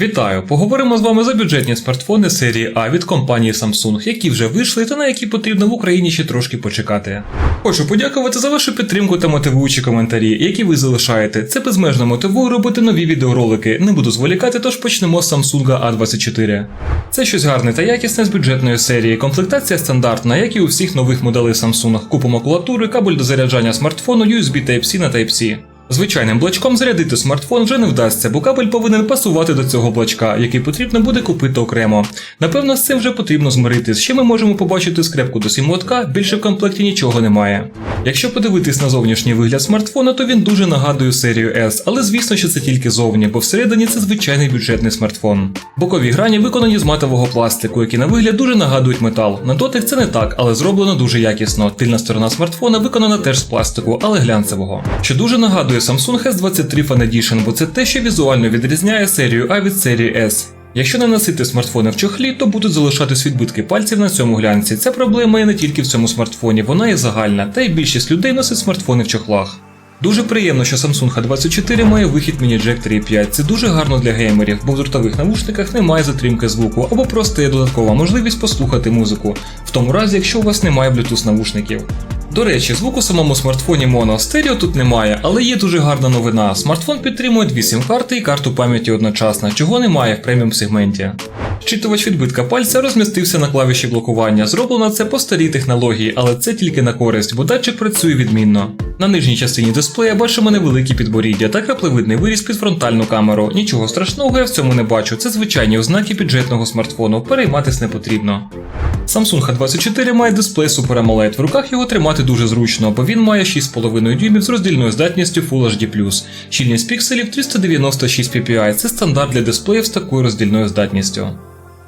Вітаю! Поговоримо з вами за бюджетні смартфони серії А від компанії Samsung, які вже вийшли та на які потрібно в Україні ще трошки почекати. Хочу подякувати за вашу підтримку та мотивуючі коментарі, які ви залишаєте. Це безмежно мотивує робити нові відеоролики. Не буду зволікати, тож почнемо з Samsung A24. Це щось гарне та якісне з бюджетної серії. Комплектація стандартна, як і у всіх нових моделей Samsung. Купа макулатури, кабель до заряджання смартфону, USB Type-C на Type-C. Звичайним блочком зарядити смартфон вже не вдасться, бо кабель повинен пасувати до цього блочка, який потрібно буде купити окремо. Напевно, з цим вже потрібно змиритись. Ще ми можемо побачити скрепку до сім-лотка, більше в комплекті нічого немає. Якщо подивитись на зовнішній вигляд смартфона, то він дуже нагадує серію S, але звісно, що це тільки зовні, бо всередині це звичайний бюджетний смартфон. Бокові грані виконані з матового пластику, які на вигляд дуже нагадують метал. На дотик це не так, але зроблено дуже якісно. Тильна сторона смартфона виконана теж з пластику, але глянцевого. Що дуже нагадує Samsung S23 Fan Edition, бо це те, що візуально відрізняє серію А від серії S. Якщо не носити смартфони в чохлі, то будуть залишатись відбитки пальців на цьому глянці. Ця проблема є не тільки в цьому смартфоні, вона є загальна, та й більшість людей носить смартфони в чохлах. Дуже приємно, що Samsung A24 має вихід Mini-Jack 3.5. Це дуже гарно для геймерів, бо в дротових навушниках немає затримки звуку, або просто є додаткова можливість послухати музику, в тому разі, якщо у вас немає Bluetooth навушників. До речі, звуку самому смартфоні моно стерео тут немає, але є дуже гарна новина. Смартфон підтримує дві сім-карти і карту пам'яті одночасно, чого немає в преміум сегменті. Щитувач відбитка пальця розмістився на клавіші блокування. Зроблено це по старій технології, але це тільки на користь, бо датчик працює відмінно. На нижній частині дисплея бачимо невеликі підборіддя та краплевидний виріз під фронтальну камеру. Нічого страшного я в цьому не бачу. Це звичайні ознаки бюджетного смартфону, перейматись не потрібно. Samsung A24 має дисплей Super AMOLED, в руках його тримати дуже зручно, бо він має 6,5 дюймів з роздільною здатністю Full HD+. Щільність пікселів 396 ppi, це стандарт для дисплеїв з такою роздільною здатністю.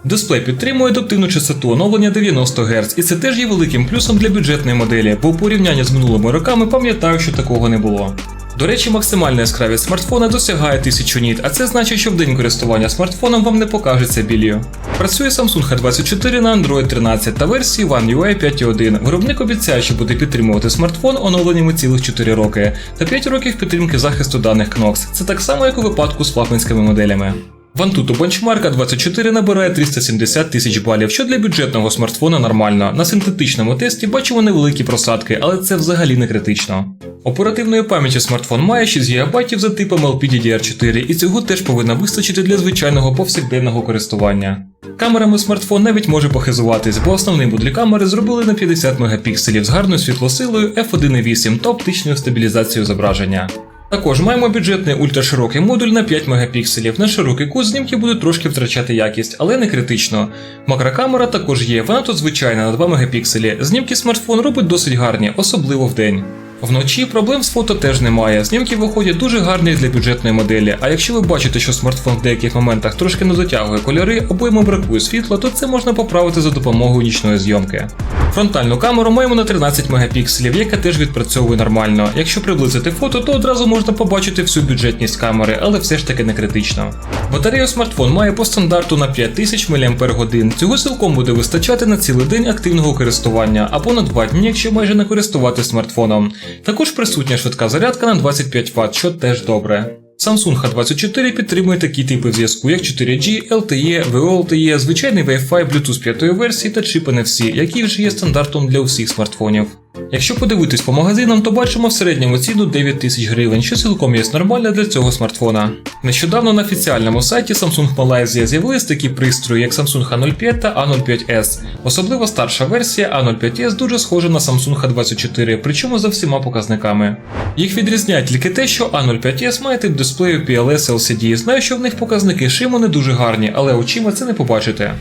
Дисплей підтримує адаптивну частоту оновлення 90 Гц, і це теж є великим плюсом для бюджетної моделі, бо у порівнянні з минулими роками пам'ятаю, що такого не було. До речі, максимальна яскравість смартфона досягає 1000 ніт, а це значить, що в день користування смартфоном вам не покажеться білію. Працює Samsung A24 на Android 13 та версії One UI 5.1. Виробник обіцяє, що буде підтримувати смартфон оновленнями цілих 4 роки та 5 років підтримки захисту даних Knox. Це так само, як у випадку з флагманськими моделями. В Antutu Benchmark 24 набирає 370 тисяч балів, що для бюджетного смартфона нормально. На синтетичному тесті бачимо невеликі просадки, але це взагалі не критично. Оперативної пам'яті смартфон має 6 ГБ за типом LPDDR4, і цього теж повинно вистачити для звичайного повсякденного користування. Камерами смартфон навіть може похизуватись, бо основний модуль камери зробили на 50 мегапікселів з гарною світлосилою f1.8 та оптичною стабілізацією зображення. Також маємо бюджетний ультраширокий модуль на 5 мегапікселів. На широкий кут знімки будуть трошки втрачати якість, але не критично. Макрокамера також є, вона тут звичайна на 2 мегапікселі. Знімки смартфон робить досить гарні, особливо вдень. Вночі проблем з фото теж немає. Знімки виходять дуже гарні для бюджетної моделі. А якщо ви бачите, що смартфон в деяких моментах трошки не дотягує кольори або йому бракує світла, то це можна поправити за допомогою нічної зйомки. Фронтальну камеру маємо на 13 мегапікселів, яка теж відпрацьовує нормально. Якщо приблизити фото, то одразу можна побачити всю бюджетність камери, але все ж таки не критично. Батарею смартфон має по стандарту на 5000 мАч. Цього цілком буде вистачати на цілий день активного користування або на 2 дні, якщо майже не користуватись смартфоном. Також присутня швидка зарядка на 25 Вт, що теж добре. Samsung H24 підтримує такі типи зв'язку, як 4G, LTE, VoLTE, звичайний Wi-Fi, Bluetooth 5 версії та чип NFC, які вже є стандартом для усіх смартфонів. Якщо подивитись по магазинам, то бачимо в середньому ціну 9 тисяч гривень, що цілком є нормально для цього смартфона. Нещодавно на офіціальному сайті Samsung Malaysia з'явились такі пристрої, як Samsung A05 та A05s. Особливо старша версія A05s дуже схожа на Samsung A24, причому за всіма показниками. Їх відрізняє тільки те, що A05s має тип дисплею PLS LCD. Знаю, що в них показники шиму не дуже гарні, але очима це не побачите.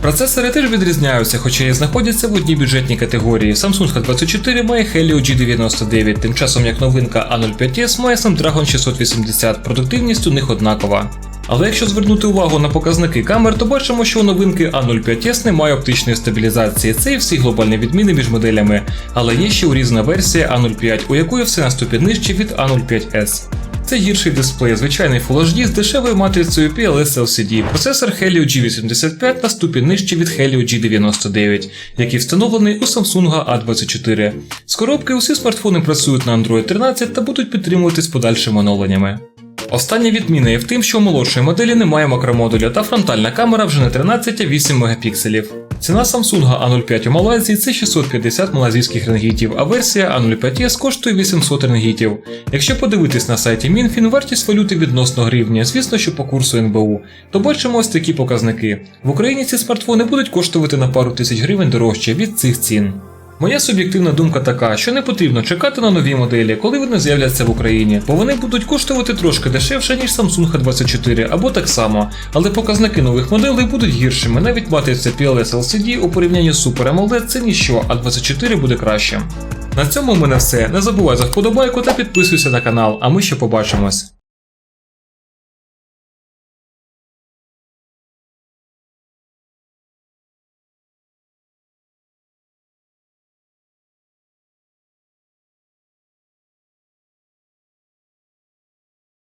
Процесори теж відрізняються, хоча і знаходяться в одній бюджетній категорії. Samsung A24 має Helio G99, тим часом як новинка A05s має Snapdragon 680, продуктивність у них однакова. Але якщо звернути увагу на показники камер, то бачимо, що у новинки A05s немає оптичної стабілізації, це і всі глобальні відміни між моделями, але є ще урізана версія A05, у якої все на нижче від A05s. Це гірший дисплей, звичайний Full HD з дешевою матрицею PLS LCD, процесор Helio G85 на ступінь нижче від Helio G99, який встановлений у Samsung A24. З коробки усі смартфони працюють на Android 13 та будуть підтримуватись подальшими оновленнями. Остання відміна є в тим, що у молодшої моделі немає макромодуля та фронтальна камера вже не 13, а 8 мегапікселів. Ціна Samsung A05 у Малайзії це 650 малазійських рингітів, а версія A05s коштує 800 рингітів. Якщо подивитись на сайті Мінфін, вартість валюти відносно гривні, звісно, що по курсу НБУ, то бачимо ось такі показники. В Україні ці смартфони будуть коштувати на пару тисяч гривень дорожче від цих цін. Моя суб'єктивна думка така, що не потрібно чекати на нові моделі, коли вони з'являться в Україні, бо вони будуть коштувати трошки дешевше, ніж Samsung H24 або так само, але показники нових моделей будуть гіршими, навіть матриця PLS LCD у порівнянні з Super AMOLED це ніщо, а 24 буде краще. На цьому в мене все. Не забувай за вподобайку та підписуйся на канал, а ми ще побачимось.